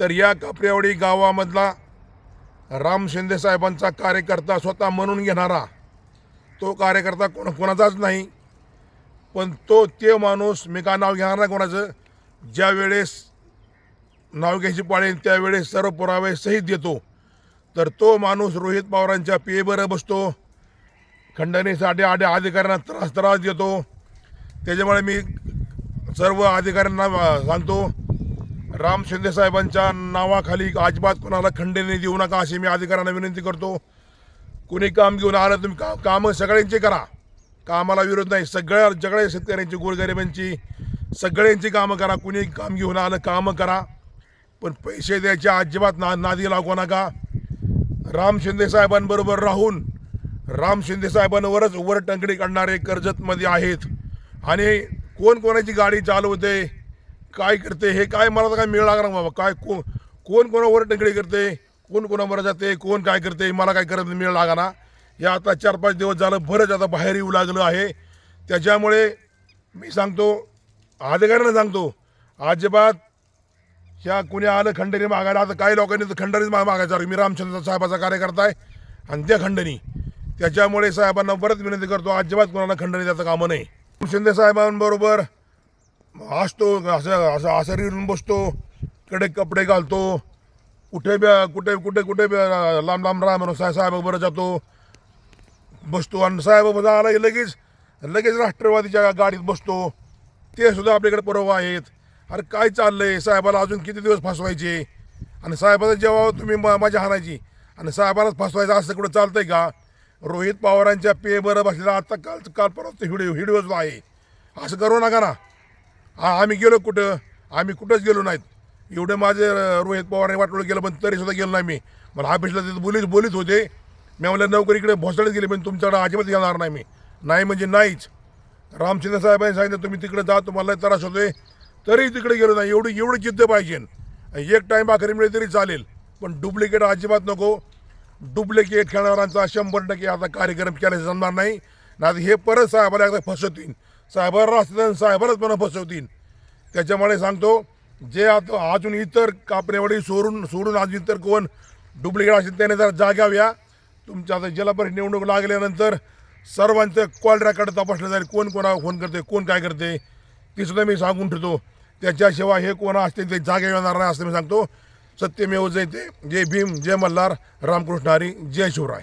तर या कापरेवाडी गावामधला राम शिंदे साहेबांचा कार्यकर्ता स्वतः म्हणून घेणारा तो कार्यकर्ता कोण कोणाचाच नाही पण तो ते माणूस मी का नाव घेणार नाही कोणाचं ज्या वेळेस नाव घ्यायची पाळेन त्यावेळेस सर्व पुरावे सहित देतो तर तो माणूस रोहित पवारांच्या पेबरं बसतो खंडणीसाठी आडे अधिकाऱ्यांना त्रास त्रास देतो त्याच्यामुळे मी सर्व अधिकाऱ्यांना सांगतो राम शिंदे साहेबांच्या नावाखाली अजिबात कोणाला खंडणी देऊ नका अशी मी अधिकाऱ्यांना विनंती करतो. कुणी काम घेऊन आलं तुम्ही का कामं सगळ्यांची करा. कामाला विरोध नाही. सगळ्या सगळ्या शेतकऱ्यांची गोरगरिबांची सगळ्यांची कामं करा. कुणी काम घेऊन आलं कामं करा. पण पैसे द्यायचे अजिबात ना नादी लागू नका. राम शिंदे साहेबांबरोबर राहून राम शिंदे साहेबांवरच वर टंकडी काढणारे कर्जतमध्ये आहेत. आणि कोण कोणाची गाडी चालवते? काय करते हे काय मला तर काय मिळ लागणार बाबा? काय कोण कोण कोणावर टंकडी करते कोण कोणावर जाते कोण काय करते मला काय करत मिळ लागणार. या आता चार पाच दिवस झालं बरंच आता बाहेर येऊ लागलं आहे. त्याच्यामुळे मी सांगतो अधिकाऱ्यांना सांगतो अजिबात ह्या कुणी आलं खंडणी मागायला आता काही लोकांनी तर खंडणीच मा- मागायचा मी रामचंद्र साहेबाचा कार्यकर्ता आहे आणि त्या खंडणी. त्याच्यामुळे साहेबांना परत विनंती करतो अजिबात कोणाला खंडणी द्यायचं कामं नाही. शिंदे साहेबांबरोबर असतो असं असं आसारी येऊन बसतो कडे कपडे घालतो कुठे बी कुठे कुठे कुठे बी लांब लांब राम साहेब साहेबाबरोबर जातो. बसतो आणि साहेब आला की लगेच लगेच राष्ट्रवादीच्या गाडीत बसतो. ते सुद्धा आपल्याकडे पुरावा आहेत. अरे काय चाललंय? साहेबाला अजून किती दिवस फसवायचे? आणि साहेबाला जेव्हा तुम्ही म- मजा हाणायची आणि साहेबालाच फसवायचं असं कुठं चालतंय का? रोहित पवारांच्या पे बरं बसलेला आता काल काल परत व्हिडिओ व्हिडिओज आहे. असं करू नका ना. आम्ही गेलो कुठं? आम्ही कुठंच गेलो नाहीत. एवढे माझे रोहित पवारने वाटवलं गेलं पण तरी सुद्धा गेलो नाही मी. मला ऑफिसला तिथं बोलीच बोलीत होते. मी म्हणलं नोकरीकडे भोसडत गेले पण तुमच्याकडे अजिबात येणार नाही मी. नाही म्हणजे नाहीच. रामचंद्र साहेबांनी सांगितलं तुम्ही तिकडे जा तुम्हाला त्रास होतोय. तरी तिकडे गेलो नाही एवढी एवढी जिद्द पाहिजे. एक टाईम आखरी मिळेल तरी चालेल पण डुप्लिकेट अजिबात नको. डुप्लिकेट खेळणाऱ्यांचा शंभर टक्के आता कार्यक्रम केल्याचं जमणार नाही. नाही हे परत साहेबाला एकदा फसवतील. साहेबाला असतील साहेबालाच पण फसवतील. त्याच्यामुळे सांगतो जे आता अजून इतर कापरेवाडी सोडून सोडून अजून इतर कोण डुप्लिकेट असेल त्याने जरा जाग्याव या तुमच्या आता जलपरिषद निवडणूक लागल्यानंतर सर्वांचं कॉल रेकॉर्ड तपासलं जाईल कोण कोणावर फोन करते कोण काय करते ती सुद्धा मी सांगून ठेवतो. त्याच्याशिवाय हे कोण असते ते जागे येणार नाही असं मी सांगतो. सत्यमेव जयते जय भीम जय मल्हार रामकृष्ण हरी जय शिवराय.